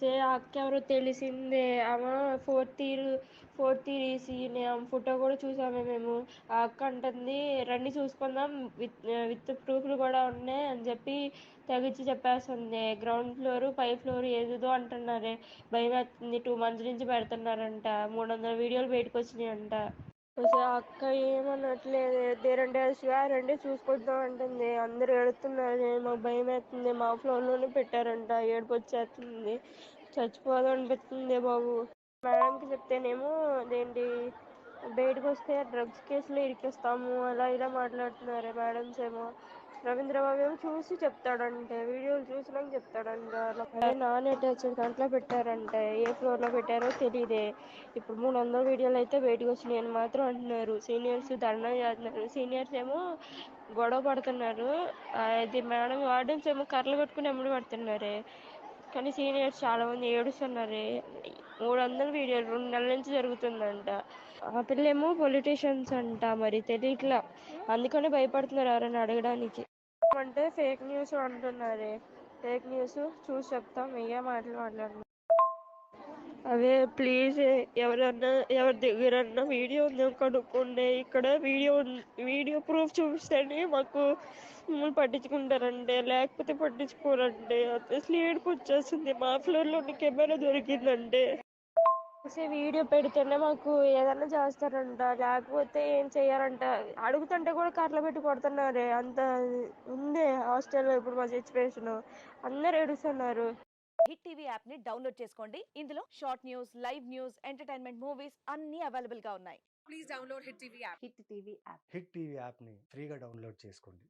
సే అక్క ఎవరో తెలిసిందే. ఆమె fourth year fourth year EC ఆమె ఫోటో కూడా చూసామే మేము. ఆ అక్క అంటుంది రండి చూసుకుందాం విత్ విత్ ప్రూఫ్లు కూడా ఉన్నాయి అని చెప్పి తెగించి చెప్పేస్తుంది. గ్రౌండ్ ఫ్లోర్ పై ఫ్లోర్ ఏదేదో అంటున్నారే. భయం వేస్తుంది టూ మంత్స్ నుంచి పెడుతున్నారంట. మూడు వందల వీడియోలు బయటకు వచ్చినాయంట అసలు అక్క ఏమనట్లేదు. దేరంటే రండి చూసుకుంటాం అంటుంది. అందరు ఏడుతున్నారు. మాకు భయం వేస్తుంది. మా ఫ్లోర్లోనే పెట్టారంట. ఏడుపు వచ్చేస్తుంది చచ్చిపోదనిపిస్తుంది బాబు. మేడంకి చెప్తేనేమో అదేంటి బయటకు వస్తే డ్రగ్స్ కేసులు ఇరికిస్తాము. అలా ఇలా మాట్లాడుతున్నారు మేడమ్స్ ఏమో. రవీంద్రబాబు ఏమో చూసి చెప్తాడంటే వీడియోలు చూసినాక చెప్తాడంట. అదే నాన్ అటాచ్డ్ దాంట్లో పెట్టారంటే ఏ ఫ్లోర్లో పెట్టారో తెలియదే ఇప్పుడు మూడు వందల వీడియోలు అయితే బయటకు వచ్చినాయి అని మాత్రం అంటున్నారు. సీనియర్స్ ధర్నా చేస్తున్నారు. సీనియర్స్ ఏమో గొడవ పడుతున్నారు. అది మేడం వార్డెన్స్ ఏమో కర్రలు పెట్టుకుని ఎమ్మడి పడుతున్నారే. కానీ సీనియర్స్ చాలా మంది ఏడుస్తున్నారే. మూడు వందల వీడియోలు రెండు నెలల నుంచి జరుగుతుందంట. ఆ పిల్లేమో పొలిటీషియన్స్ అంట మరి తెలియట్లా అందుకనే భయపడుతున్నారు ఎవరైనా అడగడానికి. అంటే ఫేక్ న్యూస్ అంటున్నారే. ఫేక్ న్యూస్ చూసి చెప్తాం ఏ మాటలు మాట్లాడుతున్నాం అదే ప్లీజ్ ఎవరన్నా ఎవరి దగ్గరన్నా వీడియో ఉందో కనుక్కోండి. ఇక్కడ వీడియో వీడియో ప్రూఫ్ చూపిస్తేనే మాకు మమ్మల్ని పట్టించుకుంటారంటే లేకపోతే పట్టించుకోరండి. అసలు ఏడుపు వచ్చేస్తుంది మా ఫ్లోర్లో కెమెరా దొరికిందంటే అసలు వీడియో పెడితేనే మాకు ఏదైనా చేస్తారంట లేకపోతే ఏం చెయ్యారంట అడుగుతుంటే కూడా కర్రలు పెట్టి కొడుతున్నారే. అంత ఉంది హాస్టల్లో ఇప్పుడు మా సిచ్యువేషన్ అందరు ఏడుస్తున్నారు. హిట్ టీవీ యాప్ని డౌన్లోడ్ చేసుకోండి. ఇందులో short news live news entertainment movies అన్ని అవైలబుల్గా ఉన్నాయి. Please download Hit TV app. Hit TV app hit TV యాప్ని ఫ్రీగా డౌన్లోడ్ చేసుకోండి.